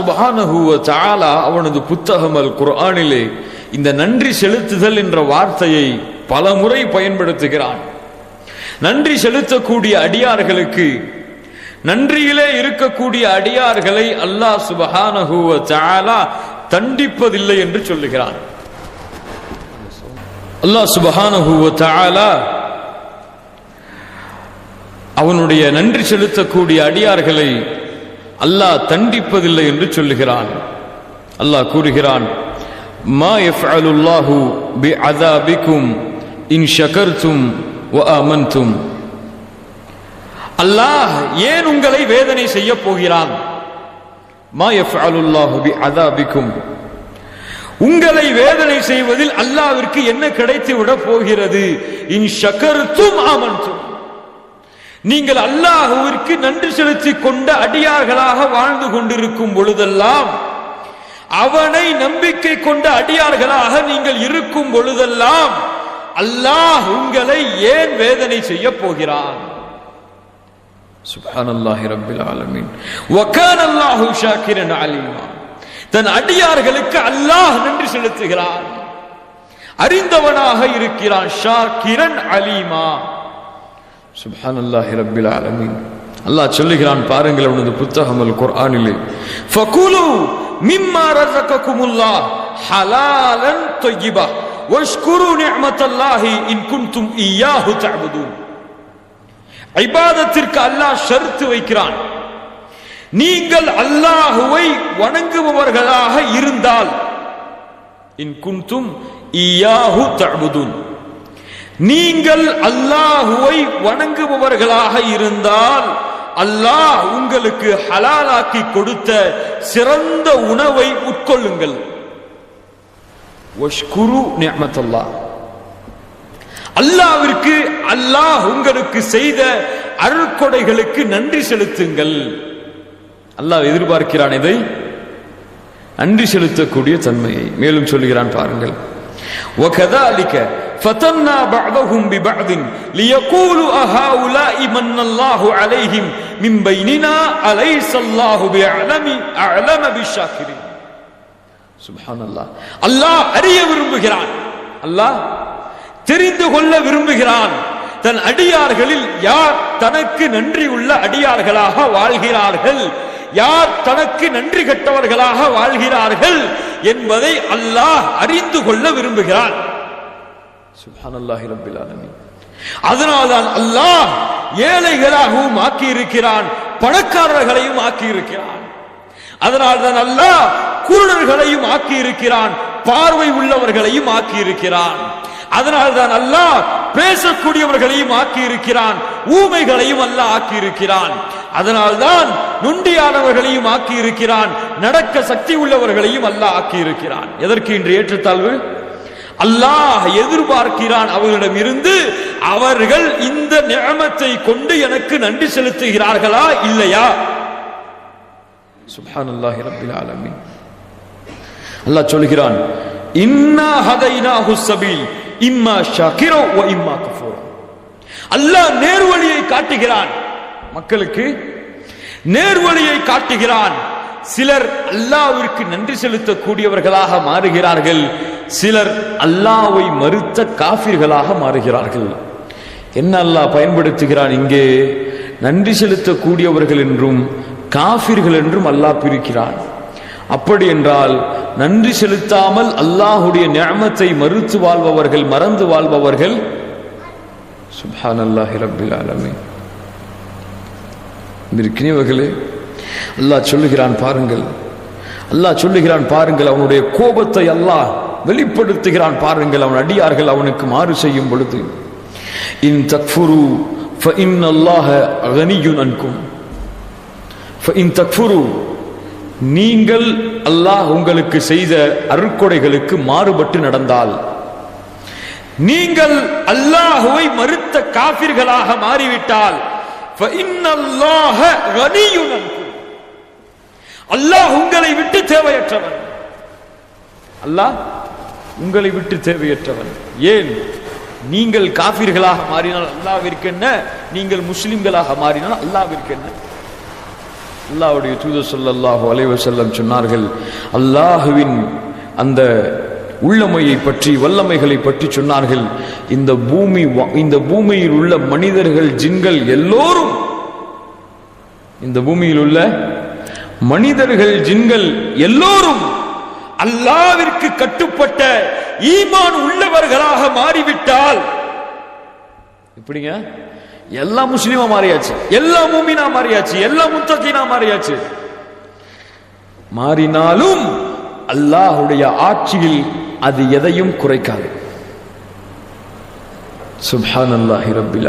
சுபஹானஹு தாலா அவனது புத்தகம் அல் குர்ஆனிலே இந்த நன்றி செலுத்துதல் என்ற வார்த்தையை பல முறை பயன்படுத்துகிறான். நன்றி செலுத்தக்கூடிய அடியார்களுக்கு நன்றியிலே இருக்கக்கூடிய அடியார்களை அல்லாஹ் சுபஹானஹுவ தாலா தண்டிப்பதில்லை என்று சொல்லுகிறான். அல்லாஹ் சுபஹானஹுவ தாலா அவனுடைய நன்றி செலுத்தக்கூடிய அடியார்களை அல்லாஹ் தண்டிப்பதில்லை என்று சொல்லுகிறான். அல்லாஹ் கூறுகிறான் மா யஃஅலுல்லாஹு பிஅதாபிக்கும் இன் ஷகர்தும் அமன்தும் அல்லாஹ் ஏன் உங்களை வேதனை செய்ய போகிறான்? மா யஃஅலுல்லாஹு பிஅதாபிக்கும் உங்களை வேதனை செய்வதில் அல்லாவிற்கு என்ன கிடைத்து விட போகிறது? இன் ஷகர்த்தும் ஆமன்தும். நீங்கள் அல்லாஹுவிற்கு நன்றி செலுத்திக் கொண்ட அடியார்களாக வாழ்ந்து கொண்டிருக்கும் பொழுதெல்லாம் அவனை நம்பிக்கை கொண்ட அடியார்களாக நீங்கள் இருக்கும் பொழுதெல்லாம் அல்லாஹ் உங்களை ஏன் வேதனை செய்ய போகிறான்? சுப்ஹானல்லாஹி ரப்பில் ஆலமீன். வகான அல்லாஹு ஷாக்கிரன் அலீமா. தன் அடியார்களுக்கு அல்லாஹ் நன்றி செலுத்துகிறான். அறிந்தவனாக இருக்கிறான் ஷாக்கிரன் அலீமா. சுப்ஹானல்லாஹி ரப்பில் ஆலமீன் அல்லாஹ் சொல்லுகிறான் பாருங்கள் அவனது புத்தகம் அல் குர்ஆனிலே. ஃபகுலு மிம்மா ரஸககுமுல்லாஹ் ஹலாலன் தய்யிபா வஷ்குரு நிஅமத்தல்லாஹி இன் குன்தும் இய்யாஹு தஅபுதூன். இபாதத்திற்கு அல்லாஹ் ஷர்த்து வைக்கிறான். நீங்கள் அல்லாஹுவை வணங்குபவர்களாக இருந்தால். இன் குன்தும் இயாஹு தஅபுதூன். நீங்கள் அல்லாஹுவை வணங்குபவர்களாக இருந்தால் அல்லாஹ் உங்களுக்கு ஹலாலாக்கி கொடுத்த சிறந்த உணவை உட்கொள்ளுங்கள். அல்லாவிற்கு அல்லாஹ் உங்களுக்கு செய்த அருட்கொடைகளுக்கு நன்றி செலுத்துங்கள். அல்லாஹ் எதிர்பார்க்கிறான் இதை நன்றி செலுத்தக்கூடிய தன்மையை. மேலும் சொல்லுகிறான் பாருங்கள். ஒகதா அளிக்க فتنا بعضهم ببعض ليقولوا أهؤلاء من الله عليهم من بيننا أليس الله بأعلم أعلم بالشاكرين سبحان الله அல்லாஹ் அறிய விரும்புகிறான் அல்லாஹ் தெரிந்து கொள்ள விரும்புகிறான் தன் அடியார்களில் யார் தனக்கு நன்றி உள்ள அடியார்களாக வாழ்கிறார்கள் யார் தனக்கு நன்றி கெட்டவர்களாக வாழ்கிறார்கள் என்பதை அல்லாஹ் அறிந்து கொள்ள விரும்புகிறான் சுப்ஹானல்லாஹி ரப்பில் அதனால்தான் அல்லாஹ் ஏழைகளாகவும் ஆக்கி இருக்கிறான் பணக்காரர்களையும் ஆக்கி இருக்கிறான் அதனால்தான் அல்லாஹ் குருடர்களையும் ஆக்கி இருக்கிறான் பார்வை உள்ளவர்களையும் ஆக்கி இருக்கிறான் அதனால்தான் அல்லாஹ் பேசக்கூடியவர்களையும் ஆக்கி இருக்கிறான் ஊமைகளையும் அல்லாஹ் ஆக்கி இருக்கிறான் அதனால்தான் நுண்டியானவர்களையும் ஆக்கி இருக்கிறான் நடக்க சக்தி உள்ளவர்களையும் அல்லாஹ் ஆக்கி இருக்கிறான் எதற்கு இன்று ஏற்றத்தாழ்வு? அல்லாஹ் எதிர்பார்க்கிறான் அவர்களிடம் இருந்து அவர்கள் இந்த நியமத்தை கொண்டு எனக்கு நன்றி செலுத்துகிறார்களா இல்லையா? சுப்ஹானல்லாஹி ரப்பில் ஆலமீன். அல்லாஹ் சொல்கிறான் இன்னா ஹதைனாஹு சபீல் இம்மா ஷாக்கிரோ ஓ இம்மா கஃபூரா. அல்லாஹ் நேர்வழியை காட்டுகிறான். மக்களுக்கு நேர்வழியை காட்டுகிறான். சிலர் அல்லாவிற்கு நன்றி செலுத்தக்கூடியவர்களாக மாறுகிறார்கள். சிலர் அல்லாவை மறுத்த காபிர்களாக மாறுகிறார்கள். என்ன அல்லாஹ் பயன்படுத்துகிறான் இங்கே? நன்றி செலுத்தக்கூடியவர்கள் என்றும் காபிர்கள் என்றும் அல்லாஹ் பிரிக்கிறான். அப்படி என்றால் நன்றி செலுத்தாமல் அல்லாஹுடைய நியமத்தை மறுத்து வாழ்பவர்கள் மறந்து வாழ்பவர்கள் சுபான் அல்லாஹி ரபில் ஆலமே இருக்கிறவர்களே அல்லாஹ் சொல்லுகிறான் பாருங்கள். அல்லாஹ் சொல்லுகிறான் பாருங்கள் அவனுடைய கோபத்தை அல்லாஹ் வெளிப்படுத்துகிறான் பாருங்கள் அவன் அடியார்கள் அவனுக்கு மாறு செய்யும் பொழுது. இன் தக்ஃபுரு ஃபஇன் அல்லாஹ கனியுன் அன்கும். ஃபஇன் தக்ஃபுரு நீங்கள் அல்லாஹ் உங்களுக்கு செய்த அருக்கொடைகளுக்கு மாறுபட்டு நடந்தால். நீங்கள் அல்லாஹுவை மறுத்த காபிர்களாக மாறிவிட்டால். அல்லாஹ் உங்களை விட்டு தேவையற்றவன். அல்லாஹ் உங்களை விட்டு தேவையற்றவன். ஏன்? நீங்கள் காபிர்களாக மாறினால் அல்லாவிற்கு என்ன? நீங்கள் முஸ்லிம்களாக மாறினால் அல்லாவிற்கு என்ன? அல்லாஹ்வுடைய தூதர் சொல்லாஹு அலைவ செல்லம் சொன்னார்கள் அல்லாஹுவின் அந்த உள்ளமையை பற்றி வல்லமைகளை பற்றி சொன்னார்கள். இந்த பூமி இந்த பூமியில் உள்ள மனிதர்கள் ஜின்கள் எல்லோரும் இந்த பூமியில் உள்ள மனிதர்கள் ஜின்கள் எல்லோரும் அல்லாவிற்கு கட்டுப்பட்ட ஈமான் உள்ளவர்களாக மாறிவிட்டால் இப்படிங்க எல்லா முஸ்லீமா மாறியாச்சு. எல்லா மூமினா மாறியாச்சு. எல்லா முத்தகீனா மாறியாச்சு. மாறினாலும் அல்லாஹுடைய ஆட்சியில் அது எதையும் குறைக்காது. சுபான் அல்லாஹி ரபில்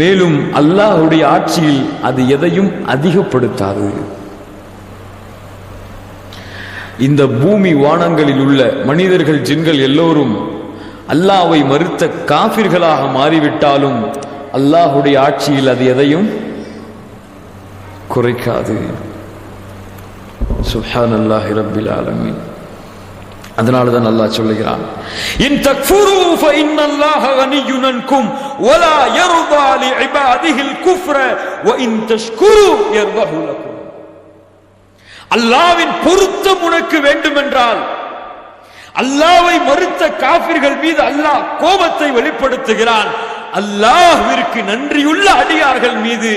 மேலும் அல்லாஹுடைய ஆட்சியில் அது எதையும் அதிகப்படுத்தாது. இந்த பூமி வானங்களில் உள்ள மனிதர்கள் ஜின்கள் எல்லோரும் அல்லாஹ்வை மறுத்த காபிர்களாக மாறிவிட்டாலும் அல்லாஹுடைய ஆட்சியில் அது எதையும் குறைக்காது. சுப்ஹான் அல்லாஹி ரப்பில் ஆலமீன். அதனால தான் அல்லாஹ் சொல்லுகிறான் இன் தக்ஃபுரு ஃபஇன்ன அல்லாஹ கனிய்யுன் அன்கும் வலா யர்தா லிஇபாதிஹில் குஃப்ர வ இன் தஷ்குரு யர்தஹு லக்கும். அல்லாவின் பொருத்தம் உனக்கு வேண்டுமென்றால் அல்லாவை மறுத்த காபிர்கள் மீது அல்லாஹ் கோபத்தை வெளிப்படுத்துகிறான். அல்லாஹிற்கு நன்றியுள்ள அடியார்கள் மீது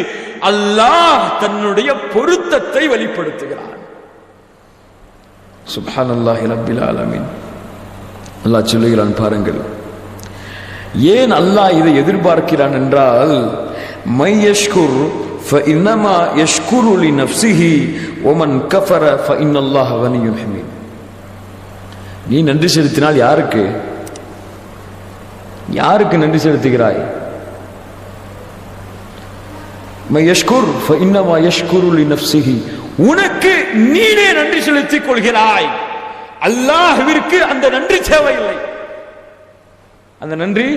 அல்லாஹ் தன்னுடைய பொருத்தத்தை வெளிப்படுத்துகிறான். சுபான் அல்லாஹ் ரப்பில் ஆலமின். அல்லாஹ் சொல்லுகிறான் பாருங்கள். ஏன் அல்லாஹ் இதை எதிர்பார்க்கிறான் என்றால் மையஷ்குர் فإنما يشكر لنفسه ومن كفر فإن الله غني حميد நீ நன்றி செலுத்தினால் யாருக்கு யாருக்கு நன்றி செலுத்துகிறாய் மை யஷ்குர் فإنما يشكر لنفسه உனக்கு நீனே நன்றி செலுத்திக் கொள்கிறாய் அல்லாஹ்விற்கு அந்த நன்றி தேவையில்லை அந்த நன்றி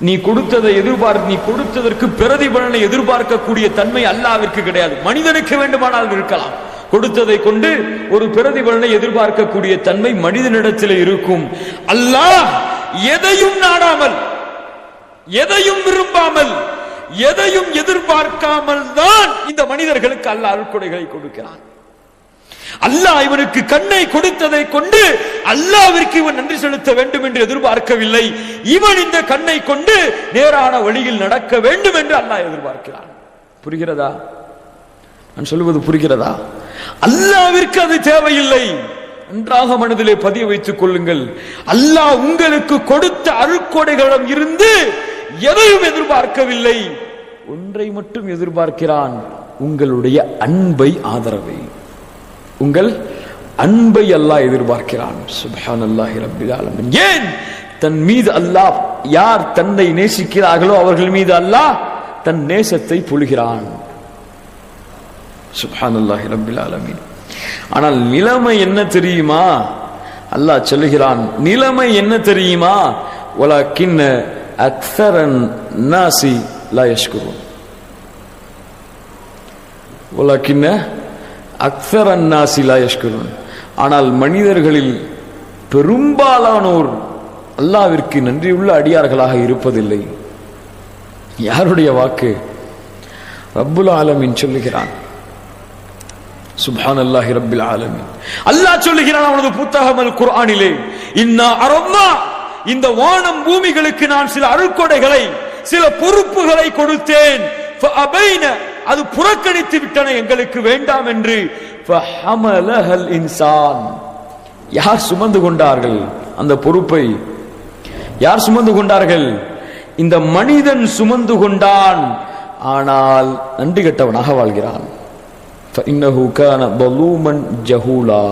நீ கொடுத்ததை எதிர்பார்த்து நீ கொடுத்ததற்கு பிரதிபலனை எதிர்பார்க்கக்கூடிய தன்மை அல்லாவிற்கு கிடையாது. மனிதனுக்கு வேண்டுமானால் இருக்கலாம். கொடுத்ததை கொண்டு ஒரு பிரதிபலனை எதிர்பார்க்கக்கூடிய தன்மை மனிதனிடத்தில் இருக்கும். அல்லாஹ் எதையும் நாடாமல் எதையும் விரும்பாமல் எதையும் எதிர்பார்க்காமல் தான் இந்த மனிதர்களுக்கு அல்லாஹ் அருட்கொடைகளை கொடுக்கிறான். அல்லாஹ் இவனுக்கு கண்ணை கொடுத்ததை கொண்டு அல்லாவிற்கு இவன் நன்றி செலுத்த வேண்டும் என்று எதிர்பார்க்கவில்லை. இவன் இந்த கண்ணை கொண்டு நேரான வழியில் நடக்க வேண்டும் என்று அல்லாஹ் எதிர்பார்க்கிறான். புரிகிறதா? நான் சொல்வது புரிகிறதா? அல்லாவிற்கு அது தேவையில்லை. நன்றாக மனதிலே பதிய வைத்துக் கொள்ளுங்கள். அல்லாஹ் உங்களுக்கு கொடுத்த அருக்கொடைகளிடம் இருந்து எதையும் எதிர்பார்க்கவில்லை. ஒன்றை மட்டும் எதிர்பார்க்கிறான். உங்களுடைய அன்பை ஆதரவை. உங்கள் அன்பை அல்லாஹ் எதிர்பார்க்கிறான். சுபஹான் அல்லாஹி ரப்பில் ஆலமீன். ஏன்? தன் மீது அல்லாஹ் யார் தன்னை நேசிக்கிறார்களோ அவர்கள் மீது அல்லாஹ் தன் நேசத்தை பொழுகிறான். சுபஹான் அல்லாஹி ரப்பில் ஆலமீன். ஆனால் நிலைமை என்ன தெரியுமா? அல்லாஹ் சொல்லுகிறான் நிலைமை என்ன தெரியுமா? வலக்கின்ன அக்சரன் நாசி லா யஷ்குரூன். அக்ஸரன் அன்னாசிலா யஷ்கருன். ஆனால் மனிதர்களில் பெரும்பாலானோர் அல்லாவிற்கு நன்றியுள்ள அடியார்களாக இருப்பதில்லை. யாருடைய வாக்கு? ரப்புல் ஆலமின் சொல்லுகிறான். சுபான் அல்லாஹி ரப்பில் ஆலமின். அல்லாஹ் சொல்லுகிறான் அவனது புத்தகம் அல் குர்ஆனிலே இன்னா அரம்மா இந்த வானம் பூமிகளுக்கு நான் சில அருட்கொடைகளை சில பொறுப்புகளை கொடுத்தேன். அது புறக்கணித்து விட்டன எங்களுக்கு வேண்டாம் என்று. இன்சான். யார் சுமந்து கொண்டார்கள் அந்த பொறுப்பை? யார் சுமந்து கொண்டார்கள்? இந்த மனிதன் சுமந்து கொண்டான். ஆனால் நன்றி கெட்டவனாக வாழ்கிறான். ஜஹூலா.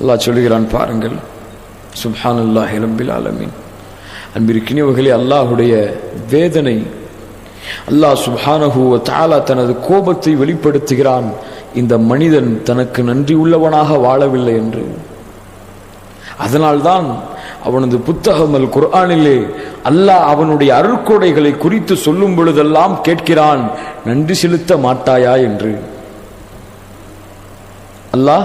அல்லாஹ் சொல்கிறான் பாருங்கள். சுஹான் அல்லாஹ் ரபில் ஆலமின். அன்பிற்கினியவர்களே அல்லாஹுடைய வேதனை அல்லாஹ் சுப்ஹானஹு தாலா தனது கோபத்தை வெளிப்படுத்துகிறான். இந்த மனிதன் தனக்கு நன்றி உள்ளவனாக வாழவில்லை என்று. அதனால்தான் அவனது புத்தகம் அல் குர்ஆனிலே அல்லாஹ் அவனுடைய அருட்கொடைகளை குறித்து சொல்லும் பொழுதெல்லாம் கேட்கிறான் நன்றி செலுத்த மாட்டாயா என்று. அல்லாஹ்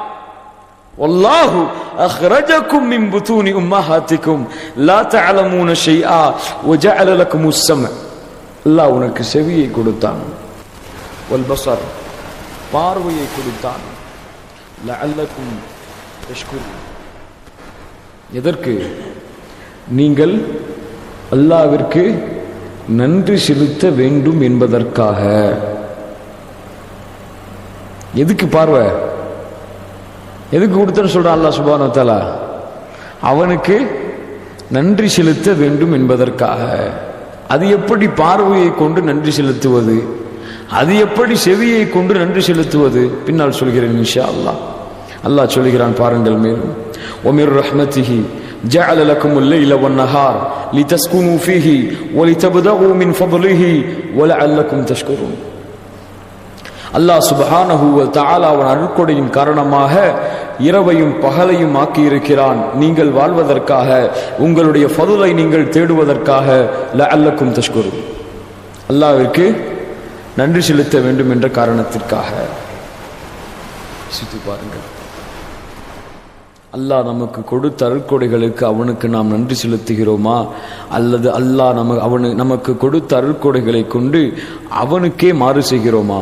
والله أخرجكم من بطون أمهاتكم لا تعلمون شيئا وجعل لكم السمع الله உனக்கு செவியை கொடுத்தான் والبصر பார்வையை கொடுத்தான் لعلكم تشكرون எதற்கு நீங்கள் அல்லாவிற்கு நன்றி செலுத்த வேண்டும் என்பதற்காக எதுக்கு பார்வை எதுக்கு கொடுத்தன்னு சொல்றான் அல்லாஹ் சுபானு தஆலா அவனுக்கு நன்றி செலுத்த வேண்டும் என்பதற்காக அது எப்படி பார்வையை கொண்டு நன்றி செலுத்துவது அது எப்படி செவியை கொண்டு நன்றி செலுத்துவது பின்னால் சொல்கிறேன் இன்ஷா அல்லாஹ் அல்லாஹ் சொல்கிறான் பாருங்கள் மேலும் ஒமிர் ரஹ்மத்திஹி جعل لكم الليل والنهار لتسكنوا فيه ولتبتغوا من فضله ولعلكم تشكرون அல்லாஹ் சுபஹானஹூவல் வ அவன் அருட்கொடையின் காரணமாக இரவையும் பகலையும் ஆக்கியிருக்கிறான். நீங்கள் வாழ்வதற்காக உங்களுடைய ஃபதுலை நீங்கள் தேடுவதற்காக ல அல்லக்கும் தஷ்குரு அல்லாவிற்கு நன்றி செலுத்த வேண்டும் என்ற காரணத்திற்காக. சித்து பாருங்கள். அல்லாஹ் நமக்கு கொடுத்த அருட்கொடைகளுக்கு அவனுக்கு நாம் நன்றி செலுத்துகிறோமா? அல்லது அல்லாஹ் நமக்கு அவனு நமக்கு கொடுத்த அருட்கொடைகளை கொண்டு அவனுக்கே மாறு செய்கிறோமா?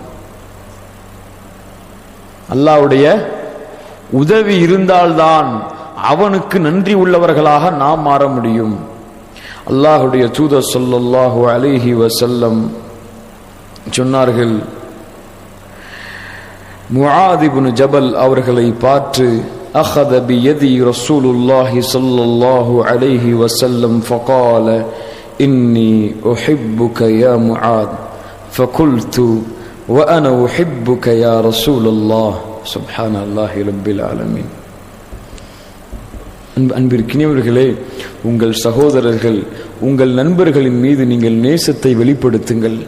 அல்லாஹ்வுடைய உதவி இருந்தால்தான் அவனுக்கு நன்றி உள்ளவர்களாக நாம் மாற முடியும் அல்லாஹுடைய தூதர் ஸல்லல்லாஹு அலைஹி வஸல்லம் சொன்னார்கள் முஆத் இப்னு ஜபல் அவர்களை பார்த்து அஹத பியதி ரசூலுல்லாஹி ஸல்லல்லாஹு அலைஹி வஸல்லம் ஃபகால இன்னி உஹிப்புக யா முஆத் فقلت وأنا أحبك يا رسول الله سبحان الله رب العالمين அன்பு அன்பிற்கினியவர்களே உங்கள் சகோதரர்கள் உங்கள் நண்பர்களின் மீது நீங்கள் நேசத்தை வெளிப்படுத்துங்கள்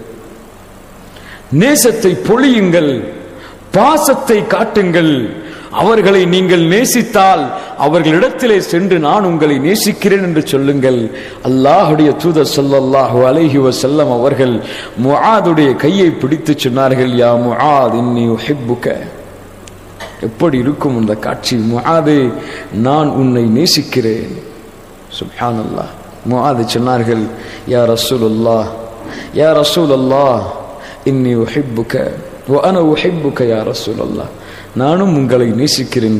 நேசத்தை பொழியுங்கள் பாசத்தை காட்டுங்கள் அவர்களை நீங்கள் நேசித்தால் அவர்களிடத்திலே சென்று நான் உங்களை நேசிக்கிறேன் என்று சொல்லுங்கள். அல்லாஹுடைய தூத சொல்லல்லாஹு அலஹி வசல்லம் அவர்கள் முஆதுடைய கையை பிடித்து சொன்னார்கள் யா முஆத் இன்னி ஹிப்புக்க எப்படி இருக்கும் அந்த காட்சி? முஆது நான் உன்னை நேசிக்கிறேன். சுப்ஹான் அல்லாஹ் முஆது சொன்னார்கள் யா ரசூல் அல்லாஹ் யா ரசூல் அல்லாஹ் இன்னி உஹிப்புக்க அன உஹிப்புக்க யா ரசூல் அல்லாஹ் நானும் உங்களை நேசிக்கிறேன்.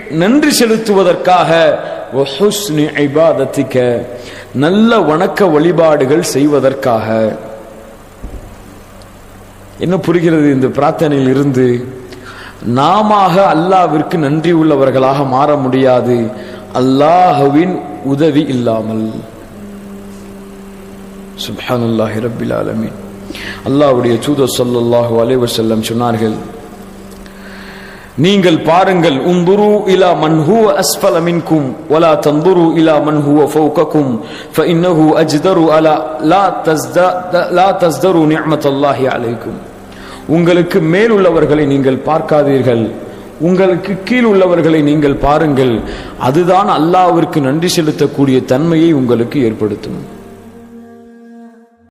நன்றி செலுத்துவதற்காக நல்ல வணக்க வழிபாடுகள் செய்வதற்காக. என்ன புரிகிறது இந்த பிரார்த்தனையில் இருந்து? நாம அல்லாவிற்கு நன்றி உள்ளவர்களாக மாற முடியாது. அல்லாஹுவின் உதவி இல்லாமல். சுப்ஹான் அல்லாஹி ரபில் ஆலமின். அல்லாவுடைய தூதர் சொல்லல்லாஹு அலைவர் செல்லம் சொன்னார்கள் நீங்கள் பாருங்கள் உந்துரு இலா மன் அஸ்பல மின்கும் வலா தந்துரு இலா மன் ஃபௌகக்கும் ஃபஇன்னஹு அஜ்தரு அலா லா தஸ்தா லா தஸ்தரு நிஅமத்தல்லாஹி அலைக்கும். உங்களுக்கு மேல் உள்ளவர்களை நீங்கள் பார்க்காதீர்கள். உங்களுக்கு கீழ் உள்ளவர்களை நீங்கள் பாருங்கள். அதுதான் அல்லாஹ்விற்கு நன்றி செலுத்தக்கூடிய தன்மையை உங்களுக்கு ஏற்படுத்தும்.